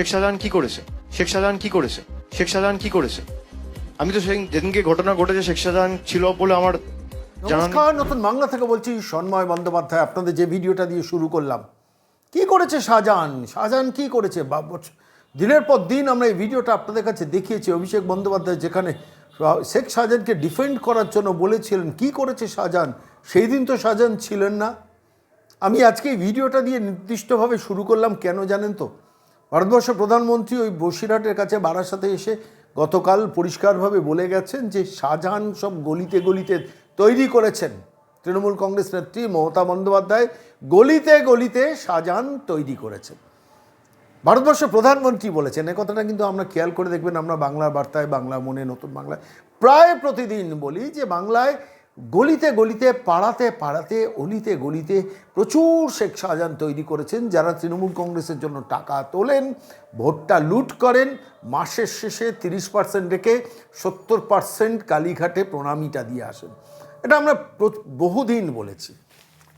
শেখ শাহজাহান কি করেছে? শেখ শাহজাহান কি করেছে? শেখ শাহজাহান কি করেছে? আমি তো সেদিন যেদিনকে ঘটনা ঘটেছে, শেখ শাহজাহান ছিল বলে আমার নমস্কার, নতুন বাংলা থেকে বলছি সন্ময় বন্দ্যোপাধ্যায়, আপনাদের যে ভিডিওটা দিয়ে শুরু করলাম। কি করেছে শাহজাহান? শাহজাহান কি করেছে? দিনের পর দিন আমরা এই ভিডিওটা আপনাদের কাছে দেখিয়েছি। অভিষেক বন্দ্যোপাধ্যায় যেখানে শেখ শাহজাহানকে ডিফেন্ড করার জন্য বলেছিলেন, কি করেছে শাহজাহান? সেই দিন তো শাহজাহান ছিলেন না। আমি আজকে এই ভিডিওটা দিয়ে নির্দিষ্টভাবে শুরু করলাম, কেন জানেন তো? ভারতবর্ষের প্রধানমন্ত্রী ওই বসিরহাটের কাছে বারাসাতে এসে গতকাল পরিষ্কারভাবে বলে গেছেন যে শাহজাহান সব গলিতে গলিতে তৈরি করেছেন। তৃণমূল কংগ্রেস নেত্রী মমতা বন্দ্যোপাধ্যায় গলিতে গলিতে শাহজাহান তৈরি করেছেন। ভারতবর্ষের প্রধানমন্ত্রী বলেছেন, এ কথাটা কিন্তু আমরা খেয়াল করে দেখবেন, আমরা বাংলা বার্তায়, বাংলা মনে নতুন বাংলায় প্রায় প্রতিদিন বলি যে বাংলায় গলিতে গলিতে, পাড়াতে পাড়াতে, অলিতে গলিতে প্রচুর শেখ শাহজাহান তৈরি করেছেন, যারা তৃণমূল কংগ্রেসের জন্য টাকা তোলেন, ভোটটা লুট করেন, মাসের শেষে তিরিশ পার্সেন্ট রেখে সত্তর পার্সেন্ট কালীঘাটে প্রণামীটা দিয়ে আসেন। এটা আমরা বহুদিন বলেছি।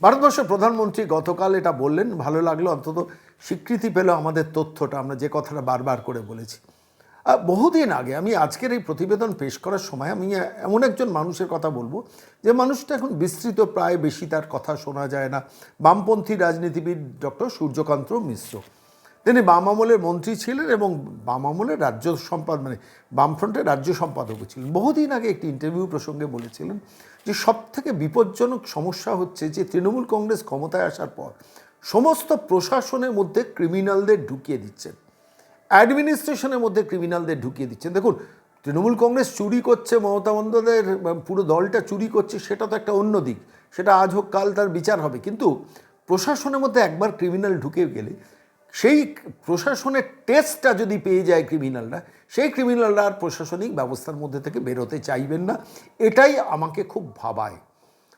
ভারতবর্ষের প্রধানমন্ত্রী গতকাল এটা বললেন, ভালো লাগল, অন্তত স্বীকৃতি পেল আমাদের তথ্যটা, আমরা যে কথাটা বারবার করে বলেছি। বহুদিন আগে আমি আজকের এই প্রতিবেদন পেশ করার সময় আমি এমন একজন মানুষের কথা বলব, যে মানুষটা এখন বিস্তৃত, প্রায় বেশি তার কথা শোনা যায় না। বামপন্থী রাজনীতিবিদ ডক্টর সূর্যকান্ত মিশ্র। তিনি বাম আমলের মন্ত্রী ছিলেন এবং বাম আমলের রাজ্য সম্পাদ মানে বামফ্রন্টের রাজ্য সম্পাদকও ছিলেন। বহুদিন আগে একটি ইন্টারভিউ প্রসঙ্গে বলেছিলেন যে সব থেকে বিপজ্জনক সমস্যা হচ্ছে যে তৃণমূল কংগ্রেস ক্ষমতায় আসার পর সমস্ত প্রশাসনের মধ্যে ক্রিমিনালদের ঢুকিয়ে দিচ্ছেন। অ্যাডমিনিস্ট্রেশনের মধ্যে ক্রিমিনালদের ঢুকিয়ে দিচ্ছেন। দেখুন, তৃণমূল কংগ্রেস চুরি করছে, মমতা বন্দ্যোপাধ্যায়ের পুরো দলটা চুরি করছে, সেটা তো একটা অন্য দিক। সেটা আজ হোক, কাল তার বিচার হবে। কিন্তু প্রশাসনের মধ্যে একবার ক্রিমিনাল ঢুকে গেলে, সেই প্রশাসনের টেস্টটা যদি পেয়ে যায় ক্রিমিনালরা, সেই ক্রিমিনালরা আর প্রশাসনিক ব্যবস্থার মধ্যে থেকে বেরোতে চাইবেন না। এটাই আমাকে খুব ভাবায়।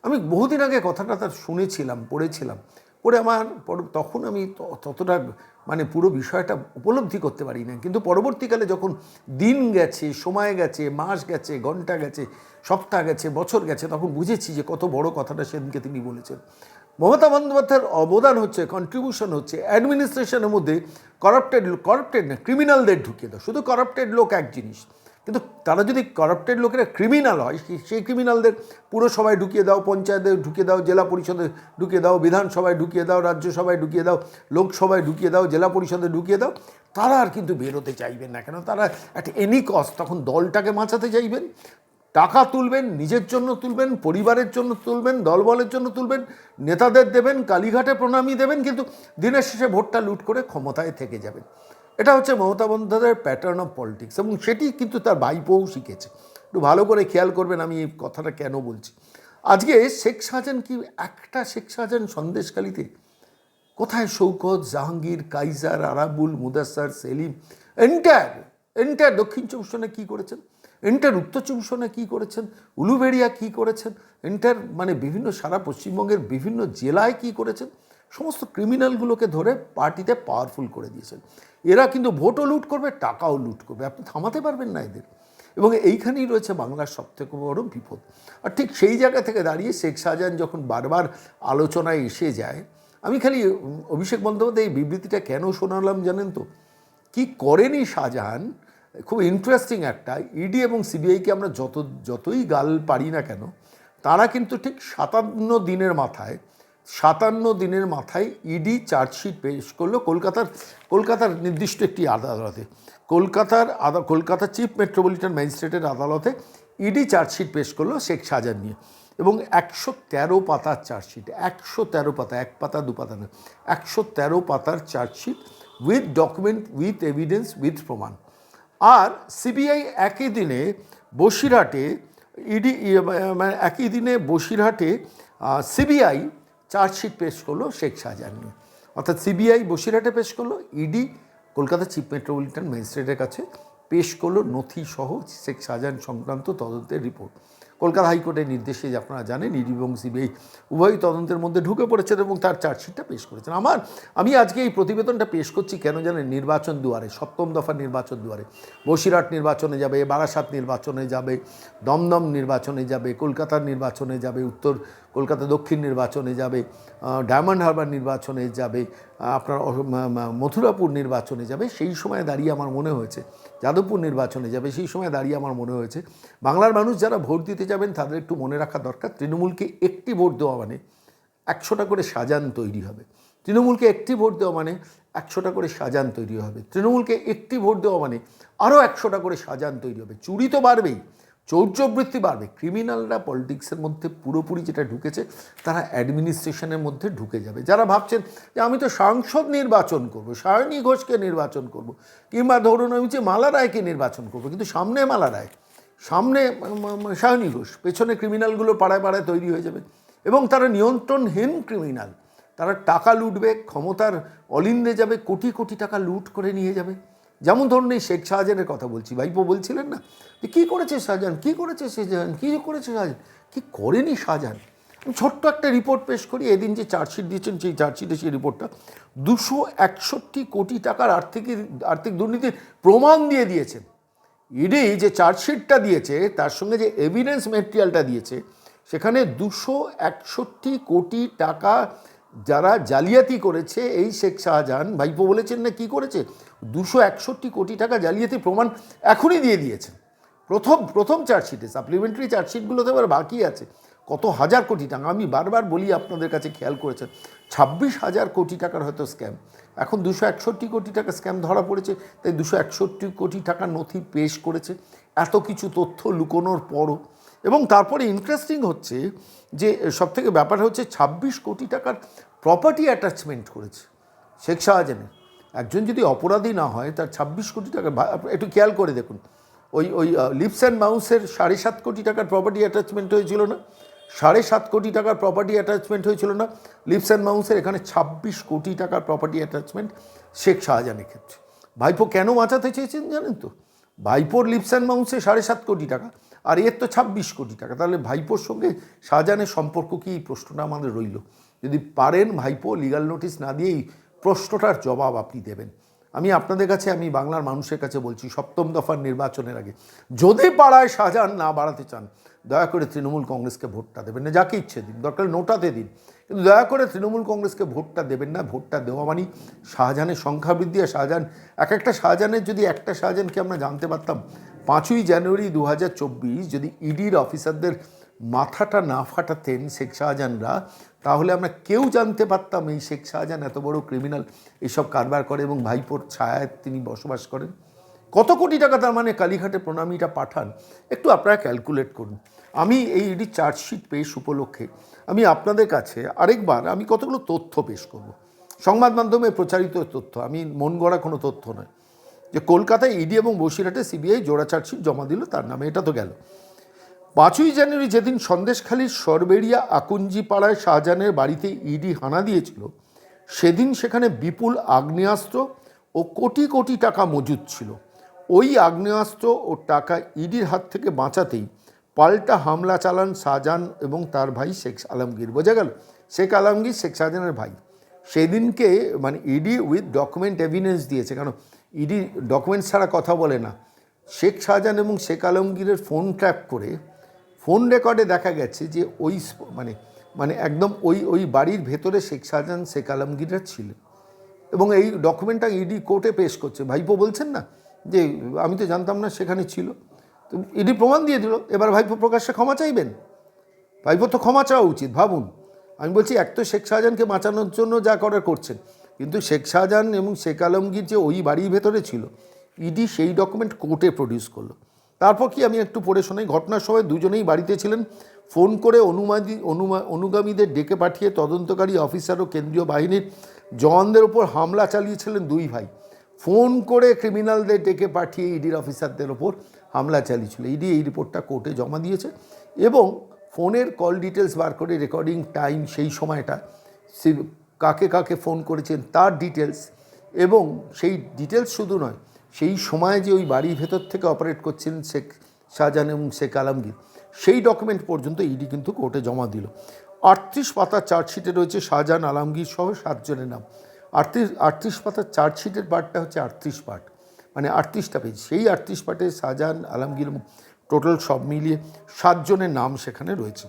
আমি বহুদিন আগে কথাটা তার শুনেছিলাম, পড়েছিলাম। পড়ে আমার তখন আমি ততটা মানে পুরো বিষয়টা উপলব্ধি করতে পারি না কিন্তু পরবর্তীকালে যখন দিন গেছে, সময় গেছে, মাস গেছে, ঘণ্টা গেছে, সপ্তাহ গেছে, বছর গেছে, তখন বুঝেছি যে কত বড় কথাটা সেদিনকে তিনি বলেছেন। মমতা বন্দ্যোপাধ্যায়ের অবদান হচ্ছে কন্ট্রিবিউশন হচ্ছে অ্যাডমিনিস্ট্রেশনের মধ্যে করাপ্টেড করাপ্টেড না ক্রিমিনালদের ঢুকিয়ে দাও। শুধু করাপ্টেড লোক এক জিনিস। কিন্তু তারা যদি করাপ্টেড লোকেরা ক্রিমিনাল হয় সেই- ক্রিমিনালদের পুরসভায় ঢুকিয়ে দাও পঞ্চায়েতে ঢুকিয়ে দাও, জেলা পরিষদে ঢুকিয়ে দাও, বিধানসভায় ঢুকিয়ে দাও, রাজ্যসভায় ঢুকিয়ে দাও, লোকসভায় ঢুকিয়ে দাও, জেলা পরিষদে ঢুকিয়ে দাও, তারা আর কিন্তু বেরোতে চাইবেন না। কেন? তারা একটা এনি কস্ট তখন দলটাকে বাঁচাতে চাইবেন, টাকা তুলবেন, নিজের জন্য তুলবেন, পরিবারের জন্য তুলবেন, দলবলের জন্য তুলবেন, নেতাদের দেবেন, কালীঘাটে প্রণামী দেবেন, কিন্তু দিনের শেষে ভোটটা লুট করে ক্ষমতায় থেকে যাবেন। এটা হচ্ছে মমতা বন্দ্যোপাধ্যায়ের প্যাটার্ন অফ পলিটিক্স এবং সেটি কিন্তু তার ভাইপোও শিখেছে। একটু ভালো করে খেয়াল করবেন আমি এই কথাটা কেন বলছি। আজকে শেখ শাহজাহান কি একটা শেখ শাহজাহান সন্দেশকালীতে কোথায় শৌকত, জাহাঙ্গীর, কাইজার, আরাবুল, মুদাস্সার, সেলিম এন্টায়ার এন্টায়ার দক্ষিণ পরগনায় কী করেছেন? এন্টার উত্তর পরগনায় কী করেছেন? উলুবেড়িয়া কী করেছেন? এন্টার মানে বিভিন্ন সারা পশ্চিমবঙ্গের বিভিন্ন জেলায় কী করেছেন? সমস্ত ক্রিমিনালগুলোকে ধরে পার্টিতে পাওয়ারফুল করে দিয়েছেন। এরা কিন্তু ভোটও লুট করবে, টাকাও লুট করবে। আপনি থামাতে পারবেন না এদের। এবং এইখানেই রয়েছে বাংলার সবথেকে বড় বিপদ। আর ঠিক সেই জায়গা থেকে দাঁড়িয়ে শেখ শাহজাহান যখন বারবার আলোচনায় এসে যায়, আমি খালি অভিষেক বন্দ্যোপাধ্যায় এই বিবৃতিটা কেন শোনালাম জানেন তো? কি করেনি শাহজাহান? খুব ইন্টারেস্টিং একটা ইডি এবং সিবিআইকে আমরা যত, যতই গাল পারি না কেন, তারা কিন্তু ঠিক সাতান্ন দিনের মাথায় সাতান্ন দিনের মাথায় ইডি চার্জশিট পেশ করল কলকাতার কলকাতার নির্দিষ্ট একটি আদালতে। কলকাতার আদা, কলকাতা চিফ মেট্রোপলিটন ম্যাজিস্ট্রেটের আদালতে ইডি চার্জশিট পেশ করল শেখ শাহজাহান নিয়ে। এবং একশো তেরো পাতার চার্জশিট, একশো তেরো পাতা, এক পাতা, দু পাতা নয় একশো তেরো পাতার chargesheet with document with evidence with প্রমাণ। আর সিবিআই একই দিনে বসিরহাটে, ইডি মানে একই দিনে বসিরহাটে সিবিআই চার্জশিট পেশ করল শেখ শাহজাহান নিয়ে। অর্থাৎ সিবিআই বসিরহাটে পেশ করল, ইডি কলকাতা চিফ মেট্রোপলিটন ম্যাজিস্ট্রেটের কাছে পেশ করল নথি সহ শেখ শাহজাহান সংক্রান্ত তদন্তের রিপোর্ট। কলকাতা হাইকোর্টের নির্দেশে আপনারা জানেন, ইডি এবং সিবিআই উভয়ই তদন্তের মধ্যে ঢুকে পড়েছেন এবং তার চার্জশিটটা পেশ করেছেন। আমার, আমি আজকে এই প্রতিবেদনটা পেশ করছি কেন জানেন? নির্বাচন দুয়ারে, সপ্তম দফা নির্বাচন দুয়ারে। বসিরহাট নির্বাচনে যাবে, বারাসাত নির্বাচনে যাবে, দমদম নির্বাচনে যাবে, কলকাতার নির্বাচনে যাবে, উত্তর কলকাতা দক্ষিণ নির্বাচনে যাবে ডায়মন্ড হারবার নির্বাচনে যাবে আপনার মথুরাপুর নির্বাচনে যাবে, সেই সময় দাঁড়িয়ে আমার মনে হয়েছে, যাদবপুর নির্বাচনে যাবে, সেই সময় দাঁড়িয়ে আমার মনে হয়েছে, বাংলার মানুষ যারা ভোট দিতে যাবেন তাদের একটু মনে রাখা দরকার, তৃণমূলকে একটি ভোট দেওয়া মানে একশোটা করে সাজান তৈরি হবে। তৃণমূলকে একটি ভোট দেওয়া মানে একশোটা করে সাজান তৈরি হবে। তৃণমূলকে একটি ভোট দেওয়া মানে আরও একশোটা করে সাজান তৈরি হবে। চুরি তো বাড়বেই। চৌর্যবৃত্তি বাড়বে। ক্রিমিনালরা পলিটিক্সের মধ্যে পুরোপুরি যেটা ঢুকেছে, তারা অ্যাডমিনিস্ট্রেশনের মধ্যে ঢুকে যাবে। যারা ভাবছেন যে আমি তো সাংসদ নির্বাচন করব, সায়নী ঘোষকে নির্বাচন করব, কিংবা ধরুন আমি যে মালা রায়কে নির্বাচন করব, কিন্তু সামনে মালা রায়, সামনে সায়নী ঘোষ, পেছনে ক্রিমিনালগুলো পাড়ায় পাড়ায় তৈরি হয়ে যাবে। এবং তারা নিয়ন্ত্রণহীন ক্রিমিনাল তারা টাকা লুটবে, ক্ষমতার অলিন্দে যাবে, কোটি কোটি টাকা লুট করে নিয়ে যাবে। যেমন ধরুন এই শেখ শাহজাহানের কথা বলছি, ভাইপো বলছিলেন না যে কী করেছে শাহজাহান, কী করেছে শাহজাহান, কী করেছে শাহজাহান, কী করেনি শাহজাহান? ছোট্ট একটা রিপোর্ট পেশ করি, এদিন যে চার্জশিট দিয়েছেন সেই চার্জশিটে সেই রিপোর্টটা দুশো একষট্টি কোটি টাকার আর্থিক আর্থিক দুর্নীতির প্রমাণ দিয়ে দিয়েছেন ইডি যে চার্জশিটটা দিয়েছে, তার সঙ্গে যে এভিডেন্স মেটেরিয়ালটা দিয়েছে, সেখানে দুশো একষট্টি কোটি টাকা যারা জালিয়াতি করেছে, এই শেখ শাহজাহান ভাইপো বলেছেন না কি করেছে? দুশো একষট্টি কোটি টাকা জালিয়াতি প্রমাণ এখনই দিয়ে দিয়েছেন। প্রথম প্রথম চার্জশিটে সাপ্লিমেন্টারি চার্জশিটগুলোতে এবার বাকি আছে। কত হাজার কোটি টাকা? আমি বারবার বলি, আপনাদের কাছে খেয়াল করেছেন। ছাব্বিশ হাজার কোটি টাকার হয়তো স্ক্যাম এখন দুশো একষট্টি কোটি টাকা স্ক্যাম ধরা পড়েছে, তাই দুশো একষট্টি কোটি টাকার নথি পেশ করেছে। এত কিছু তথ্য লুকোনোর পরও এবং তারপরে ইন্টারেস্টিং হচ্ছে যে সবথেকে ব্যাপার হচ্ছে ছাব্বিশ কোটি টাকার প্রপার্টি অ্যাটাচমেন্ট করেছে শেখ শাহজাহানের। একজন যদি অপরাধী না হয়, তার ছাব্বিশ কোটি টাকা একটু খেয়াল করে দেখুন। ওই ওই লিপস অ্যান্ড মাউসের সাড়ে সাত কোটি টাকার প্রপার্টি অ্যাটাচমেন্ট হয়েছিল না? সাড়ে সাত কোটি টাকার প্রপার্টি অ্যাটাচমেন্ট হয়েছিল না? লিপস অ্যান্ড মাউসের এখানে ছাব্বিশ কোটি টাকার প্রপার্টি অ্যাটাচমেন্ট শেখ শাহজাহানের ক্ষেত্রে। ভাইপো কেন বাঁচাতে চেয়েছেন জানেন তো? ভাইপোর লিপস অ্যান্ড মাউসে সাড়ে সাত কোটি টাকা। আর এর তো ছাব্বিশ কোটি টাকা। তাহলে ভাইপোর সঙ্গে শাহজাহানের সম্পর্ক কি? এই প্রশ্নটা আমাদের রইল। যদি পারেন ভাইপো লিগাল নোটিশ না দিয়েই প্রশ্নটার জবাব আপনি দেবেন। আমি আপনাদের কাছে, আমি বাংলার মানুষের কাছে বলছি, সপ্তম দফার নির্বাচনের আগে যদি পাড়ায় শাহজাহান না বাড়াতে চান, দয়া করে তৃণমূল কংগ্রেসকে ভোটটা দেবেন না। যাকে ইচ্ছে দিন, দরকার নোটাতে দিন। কিন্তু দয়া করে তৃণমূল কংগ্রেসকে ভোটটা দেবেন না। ভোটটা দেওয়া মানে শাহজাহানের সংখ্যা বৃদ্ধি। আর শাহজাহান, এক একটা শাহজাহানের যদি একটা শাহজাহানকে আমরা জানতে পারতাম পাঁচই জানুয়ারি দু হাজার চব্বিশ যদি ইডির অফিসারদের মাথাটা না ফাটাতেন শেখ শাহজাহানরা, তাহলে আমরা কেউ জানতে পারতাম এই শেখ শাহজাহান এত বড় ক্রিমিনাল এইসব কারবার করে এবং ভাইপোর ছায়ায় তিনি বসবাস করেন। কত কোটি টাকা তার মানে কালীঘাটে প্রণামীটা পাঠান, একটু আপনারা ক্যালকুলেট করুন। আমি এই ইডি চার্জশিট পেশ উপলক্ষে আমি আপনাদের কাছে আরেকবার আমি কতগুলো তথ্য পেশ করব। সংবাদ মাধ্যমে প্রচারিত তথ্য, আমি মন গড়া কোনো তথ্য নয়। যে কলকাতায় ইডি এবং বসিরহাটে সিবিআই জোড়া চার্জশিট জমা দিল, তার নামে এটা তো গেল। পাঁচই জানুয়ারি যেদিন সন্দেশখালীর সরবেরিয়া আকুঞ্জি পাড়ায় শাহজাহানের বাড়িতে ইডি হানা দিয়েছিল, সেদিন সেখানে বিপুল আগ্নেয়াস্ত্র ও কোটি কোটি টাকা মজুদ ছিল। ওই আগ্নেয়াস্ত্র ও টাকা ইডির হাত থেকে বাঁচাতেই পাল্টা হামলা চালান শাহজাহান এবং তার ভাই শেখ আলমগীর। বোঝা গেল, শেখ আলমগীর, শেখ শাহজাহানের ভাই। সেদিনকে মানে ইডি উইথ ডকুমেন্ট এভিডেন্স দিয়েছে। কারণ ইডি ডকুমেন্টস ছাড়া কথা বলে না। শেখ শাহজাহান এবং শেখ আলমগীরের ফোন ট্র্যাপ করে ফোন রেকর্ডে দেখা গেছে যে ওই মানে মানে একদম ওই ওই বাড়ির ভেতরে শেখ শাহজাহান, শেখ আলমগীররা ছিলেন। এবং এই ডকুমেন্টটা ইডি কোর্টে পেশ করছে। ভাইপো বলছেন না যে, আমি তো জানতাম না সেখানে ছিল। তো ইডি প্রমাণ দিয়ে দিল। এবার ভাইপো প্রকাশ্যে ক্ষমা চাইবেন? ভাইপো তো ক্ষমা চাওয়া উচিত, ভাবুন। আমি বলছি, এক তো শেখ শাহজাহানকে বাঁচানোর জন্য যা করার করছেন। কিন্তু শেখ শাহজাহান এবং শেখ আলমগীর যে ওই বাড়ির ভেতরে ছিল, ইডি সেই ডকুমেন্ট কোর্টে প্রডিউস করল। তারপর কি আমি একটু পড়ে শোনাই, ঘটনার সময় দুজনেই বাড়িতে ছিলেন, ফোন করে অনুমাদি, অনুমা, অনুগামীদের ডেকে পাঠিয়ে তদন্তকারী অফিসার ও কেন্দ্রীয় বাহিনীর জওয়ানদের ওপর হামলা চালিয়েছিলেন দুই ভাই। ফোন করে ক্রিমিনালদের ডেকে পাঠিয়ে ইডির অফিসারদের ওপর হামলা চালিয়েছিল। ইডি এই রিপোর্টটা কোর্টে জমা দিয়েছে এবং ফোনের কল ডিটেলস বার করে রেকর্ডিং টাইম সেই সময়টা কাকে কাকে ফোন করেছেন, তার ডিটেলস এবং সেই ডিটেলস শুধু নয়, সেই সময়ে যে ওই বাড়ির ভেতর থেকে অপারেট করছিলেন শেখ শাহজাহান এবং শেখ আলমগীর, সেই ডকুমেন্ট পর্যন্ত ইডি কিন্তু কোর্টে জমা দিল। আটত্রিশ পাতা চার্জশিটে রয়েছে শাহজাহান আলমগীর সহ সাতজনের নাম। আটত্রিশ আটত্রিশ পাতার চার্জশিটের পার্টটা হচ্ছে আটত্রিশ পার্ট মানে আটত্রিশটা পেজ সেই আটত্রিশ পার্টে শাহজাহান আলমগীর টোটাল সব মিলিয়ে সাতজনের নাম সেখানে রয়েছে।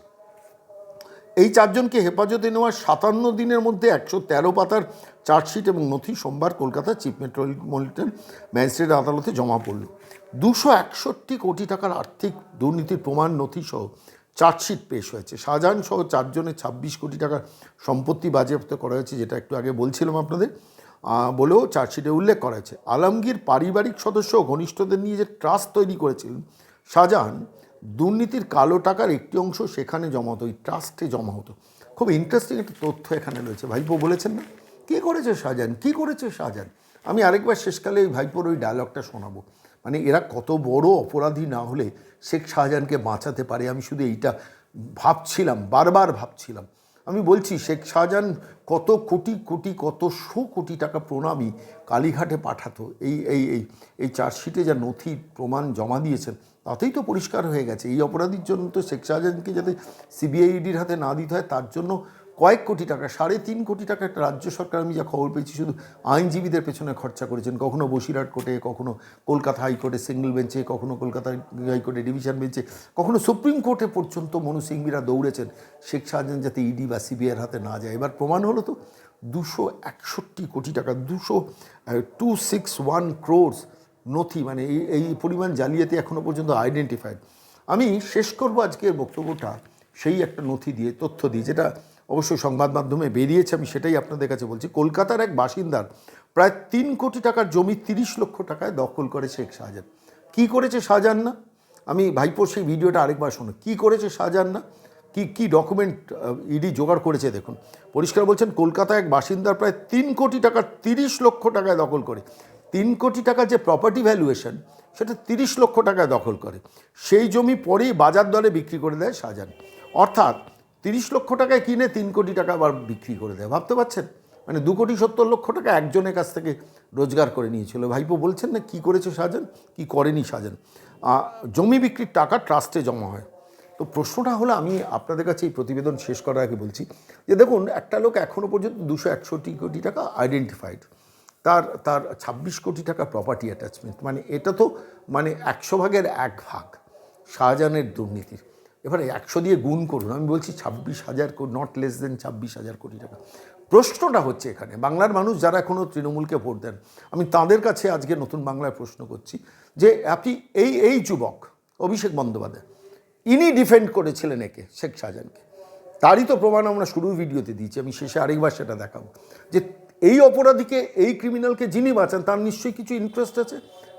এই চারজনকে হেফাজতে নেওয়ার সাতান্ন দিনের মধ্যে একশো তেরো পাতার চার্জশিট এবং নথি সোমবার কলকাতার চিফ মেট্রোপলিটন ম্যাজিস্ট্রেট আদালতে জমা পড়ল। দুশো একষট্টি কোটি টাকার আর্থিক দুর্নীতির প্রমাণ নথি সহ চার্জশিট পেশ হয়েছে। শাহজাহান সহ চারজনের ছাব্বিশ কোটি টাকার সম্পত্তি বাজেয়াপ্ত করা হয়েছে যেটা একটু আগে বলছিলাম আপনাদের। বলেও চার্জশিটে উল্লেখ করা হয়েছে। আলমগীর পারিবারিক সদস্য ঘনিষ্ঠদের নিয়ে যে ট্রাস্ট তৈরি করেছিলেন শাহজাহান দুর্নীতির কালো টাকার একটি অংশ সেখানে জমা হতো, ওই ট্রাস্টে জমা হতো। খুব ইন্টারেস্টিং একটা তথ্য এখানে রয়েছে। ভাইপো বলেছেন না? কে করেছে শাহজাহান? কী করেছে শাহজাহান? আমি আরেকবার শেষকালে ওই ভাইপোর ওই ডায়লগটা শোনাবো। মানে এরা কত বড় অপরাধী না হলে শেখ শাহজাহানকে বাঁচাতে পারে, আমি শুধু এইটা ভাবছিলাম, বারবার ভাবছিলাম। আমি বলছি, শেখ শাহজাহান কত কোটি কোটি, কত শো কোটি টাকা প্রণামী কালীঘাটে পাঠাতো। এই এই এই এই চার্জশিটে যা নথি প্রমাণ জমা দিয়েছেন তাতেই তো পরিষ্কার হয়ে গেছে। এই অপরাধীর জন্য তো শেখ শাহজাহানকে যাতে সিবিআইডির হাতে না দিতে হয়, তার জন্য কয়েক কোটি টাকা, সাড়ে তিন কোটি টাকা একটা রাজ্য সরকার আমি যা খবর পেয়েছি, শুধু আইনজীবীদের পেছনে খরচা করেছেন। কখনো বসিরহাট কোর্টে, কখনো কলকাতা হাইকোর্টে, সিঙ্গেল বেঞ্চে, কখনো কলকাতা হাইকোর্টে, ডিভিশন বেঞ্চে, কখনো সুপ্রিম কোর্টে পর্যন্ত মনু সিংবিরা দৌড়েছেন। শেখ শাহজাহান যাতে ইডি বা সিবিআইয়ের হাতে না যায়। এবার প্রমাণ হলো তো, দুশো একষট্টি কোটি টাকা, দুশো টু সিক্স ওয়ান ক্রোর্স নথি মানে এই এই পরিমাণ জালিয়াতি এখনও পর্যন্ত আইডেন্টিফাইড আমি শেষ করব আজকের বক্তব্যটা, সেই একটা নথি দিয়ে, তথ্য দিয়ে, যেটা অবশ্যই সংবাদ মাধ্যমে বেরিয়েছে, আমি সেটাই আপনাদের কাছে বলছি। কলকাতার এক বাসিন্দার প্রায় তিন কোটি টাকার জমি তিরিশ লক্ষ টাকায় দখল করে শেখ শাহজাহান। কী করেছে শাহজাহান? না আমি ভাইপো সেই ভিডিওটা আরেকবার শোনো। কী করেছে শাহজাহান? না কি কি ডকুমেন্ট ইডি জোগাড় করেছে দেখুন। পরিষ্কার বলছেন, কলকাতায় এক বাসিন্দার প্রায় তিন কোটি টাকার তিরিশ লক্ষ টাকায় দখল করে। তিন কোটি টাকার যে প্রপার্টি ভ্যালুয়েশন সেটা তিরিশ লক্ষ টাকায় দখল করে। সেই জমি পরেই বাজার দরে বিক্রি করে দেয় শাহজাহান। অর্থাৎ তিরিশ লক্ষ টাকায় কিনে তিন কোটি টাকা আবার বিক্রি করে দেয়। ভাবতে পারছেন? মানে দু কোটি সত্তর লক্ষ টাকা একজনের কাছ থেকে রোজগার করে নিয়েছিল। ভাইপো বলছেন না কি করেছে শাহজাহান কি করেনি আহ, জমি বিক্রির টাকা ট্রাস্টে জমা হয়। তো প্রশ্নটা হলো আমি আপনাদের কাছে এই প্রতিবেদন শেষ করার আগে বলছি যে দেখুন একটা লোক এখনও পর্যন্ত দুশো একষট্টি কোটি টাকা আইডেন্টিফাইড তার তার ছাব্বিশ কোটি টাকা প্রপার্টি অ্যাটাচমেন্ট মানে এটা তো মানে একশো ভাগের এক ভাগ শাহজাহানের দুর্নীতির। এবারে একশো দিয়ে গুণ করুন। আমি বলছি ছাব্বিশ হাজার নট লেস দেন ছাব্বিশ হাজার কোটি টাকা। প্রশ্নটা হচ্ছে এখানে, বাংলার মানুষ যারা এখনও তৃণমূলকে ভোট দেন, আমি তাদের কাছে আজকে নতুন বাংলায় প্রশ্ন করছি যে আপনি এই এই যুবক অভিষেক বন্দ্যোপাধ্যায়, ইনি ডিফেন্ড করেছিলেন একে, শেখ শাহজাহানকে। তারই তো প্রমাণ আমরা শুরুর ভিডিওতে দিয়েছি, আমি শেষে আরেকবার সেটা দেখাবো। যে এই অপরাধীকে, এই ক্রিমিনালকে যিনি বাঁচান, তার নিশ্চয়ই কিছু ইন্টারেস্ট আছে?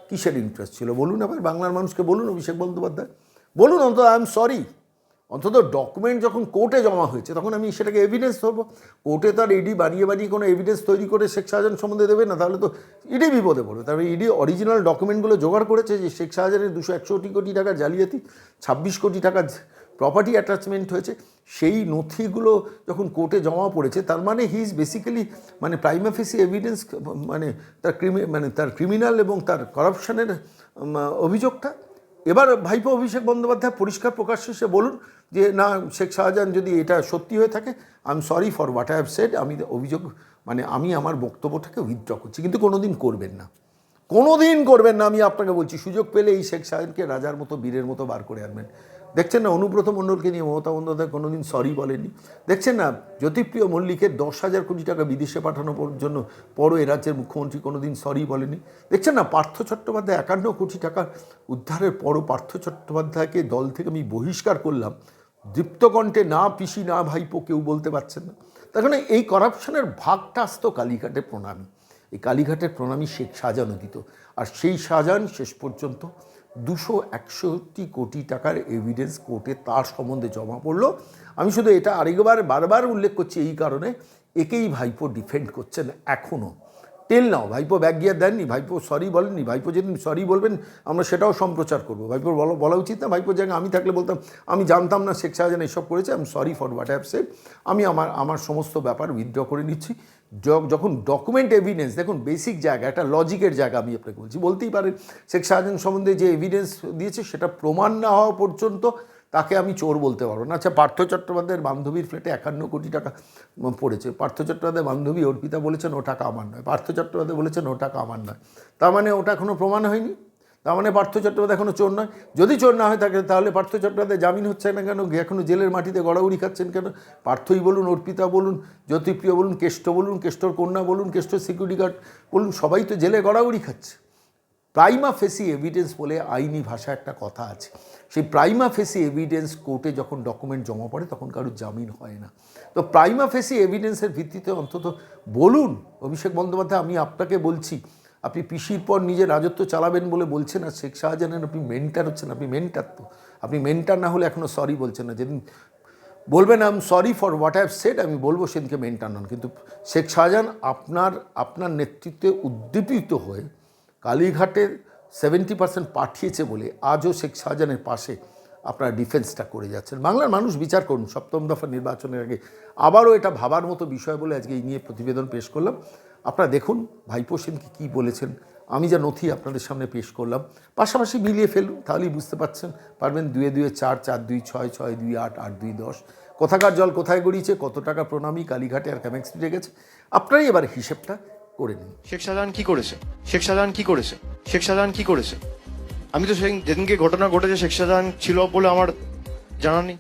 কিসের ইন্টারেস্ট ছিল? বলুন এবার বাংলার মানুষকে বলুন অভিষেক বন্দ্যোপাধ্যায়। বলুন, অন্তত আই এম সরি অন্তত ডকুমেন্ট যখন কোর্টে জমা হয়েছে, তখন আমি সেটাকে এভিডেন্স ধরবো। কোর্টে তার ইডি বানিয়ে বানিয়ে কোনো এভিডেন্স তৈরি করে শেখ শাহজাহান সম্বন্ধে দেবে না, তাহলে তো ইডি বিপদে পড়বে। তারপরে ইডি অরিজিনাল ডকুমেন্টগুলো জোগাড় করেছে যে শেখ শাহজাহানের দুশো একষট্টি কোটি টাকা জালিয়াতি, ছাব্বিশ কোটি টাকা প্রপার্টি অ্যাটাচমেন্ট হয়েছে, সেই নথিগুলো যখন কোর্টে জমা পড়েছে, তার মানে হি ইজ বেসিক্যালি মানে প্রাইমাফেসি এভিডেন্স মানে তার ক্রিমি মানে তার ক্রিমিনাল এবং তার করাপশনের অভিযোগটা। এবার ভাইপো অভিষেক বন্দ্যোপাধ্যায় পরিষ্কার প্রকাশ্যে সে বলুন যে, না, শেখ শাহজাহান যদি এটা সত্যি হয়ে থাকে I am sorry for what I have said আমি অভিযোগ মানে আমি আমার বক্তব্যটাকে উইথড্র করছি। কিন্তু কোনো দিন করবেন না। কোনো দিন করবেন না, আমি আপনাকে বলছি। সুযোগ পেলে এই শেখ শাহজাহানকে রাজার মতো, বীরের মতো বার করে আনবেন। দেখছেন না, অনুব্রত মণ্ডলকে নিয়ে মমতা বন্দ্যোপাধ্যায় কোনোদিন সরি বলেনি দেখছেন না, জ্যোতিপ্রিয় মল্লিকের দশ হাজার কোটি টাকা বিদেশে পাঠানোর জন্য পরও রাজ্যের মুখ্যমন্ত্রী কোনোদিন সরি বলেনি দেখছেন না, পার্থ চট্টোপাধ্যায় একান্ন কোটি টাকা উদ্ধারের পরও পার্থ চট্টোপাধ্যায়কে দল থেকে আমি বহিষ্কার করলাম। দীপ্তকণ্ঠে না পিসি, না ভাইপো কেউ বলতে পারছেন না। তার কারণে এই করাপশনের ভাগটা আসতো কালীঘাটে প্রণামী। এই কালীঘাটের প্রণামী শেখ শাহজাহানও দিত আর সেই শাহজাহান শেষ পর্যন্ত দুশো একষট্টি কোটি টাকার এভিডেন্স কোর্টে তার সম্বন্ধে জমা পড়ল। আমি শুধু এটা আরেকবার, বারবার উল্লেখ করছি এই কারণে। একেই ভাইপো ডিফেন্ড করছেন এখনও টেল নাও ভাইপো ব্যাগ গিয়ার দেননি, ভাইপো সরি বলেননি, ভাইপো যেদিন সরি বলবেন, আমরা সেটাও সম্প্রচার করব। ভাইপোর বলো, বলা উচিত না ভাইপোর জায়গায় আমি থাকলে বলতাম, আমি জানতাম না শেখ শাহজাহান এসব করেছে আমি সরি ফর হোয়াট সেড আমি আমার আমার সমস্ত ব্যাপার উইথড্র করে নিচ্ছি। যখন ডকুমেন্ট এভিডেন্স দেখুন বেসিক জায়গা, একটা লজিকের জায়গা আমি আপনাকে বলছি, বলতেই পারেন, শেখ শাহজাহান সম্বন্ধে যে এভিডেন্স দিয়েছে, সেটা প্রমাণ না হওয়া পর্যন্ত তাকে আমি চোর বলতে পারব না। আচ্ছা পার্থ চট্টোপাধ্যায়ের বান্ধবীর ফ্ল্যাটে একান্ন কোটি টাকা পড়েছে। পার্থ চট্টোপাধ্যায় বান্ধবী অর্পিতা বলেছেন ও টাকা আমার নয়। পার্থ চট্টোপাধ্যায় বলেছেন ও টাকা আমার নয়। তার মানে ওটা এখনও প্রমাণ হয়নি। তার মানে পার্থ চট্টোপাধ্যায় এখনও চোর নয়। যদি চোর না হয় থাকে তাহলে পার্থ চট্টোপাধ্যায় জামিন হচ্ছে না কেন? এখনও জেলের মাটিতে গড়াগড়ি খাচ্ছেন কেন? পার্থই বলুন, অর্পিতা বলুন, জ্যোতিপ্রিয় বলুন, কেষ্ট বলুন, কেষ্টর কন্যা বলুন, কেষ্টর সিকিউরিটি গার্ড বলুন, সবাই তো জেলে গড়াগড়ি খাচ্ছে। প্রাইমা ফেসি এভিডেন্স বলে আইনি ভাষা একটা কথা আছে। সেই প্রাইমা ফেসি এভিডেন্স কোর্টে যখন ডকুমেন্ট জমা পড়ে, তখন কারোর জামিন হয় না। তো প্রাইমা ফেসি এভিডেন্সের ভিত্তিতে অন্তত বলুন, অভিষেক বন্দ্যোপাধ্যায়, আমি আপনাকে বলছি আপনি পিসির পর নিজে রাজত্ব চালাবেন বলে বলছেন আর শেখ শাহজাহানের আপনি মেন্টার হচ্ছেন, আপনি মেন্টার তো। আপনি মেন্টার না হলে এখনও সরি বলছেন না। যেদিন বলবেন I am sorry for what have said আমি বলব সেদিনকে মেনটান নন। কিন্তু শেখ শাহজাহান আপনার আপনার নেতৃত্বে উদ্দীপিত হয়ে কালীঘাটের সেভেন্টি পার্সেন্ট পাঠিয়েছে বলে আজও শেখ শাহজাহানের পাশে আপনারা ডিফেন্সটা করে যাচ্ছেন। বাংলার মানুষ বিচার করুন। সপ্তম দফা নির্বাচনের আগে আবারও এটা ভাবার মতো বিষয় বলে আজকে এই নিয়ে প্রতিবেদন পেশ করলাম। আপনারা দেখুন, ভাইপো সেনকে কী বলেছেন। আমি যা নথি আপনাদের সামনে পেশ করলাম, পাশাপাশি মিলিয়ে ফেলুন, তাহলেই বুঝতে পারছেন, পারবেন দুয়ে দুয়ে চার চার দুই ছয় ছয় দুই আট আট দুই দশ। কোথাকার জল কোথায় গড়িয়েছে, কত টাকা প্রণামী, কালীঘাটে আর ক্যামেক্স গেছে, আপনারাই এবার হিসেবটা করে নিন। শেখ শাহজাহান কি করেছে? শেখ শাহজাহান কি করেছে? শেখ শাহজাহান কী করেছে? আমি তো সেই যেদিনকে ঘটনা ঘটেছে, শেখ শাহজাহান ছিল বলে আমার জানা নেই।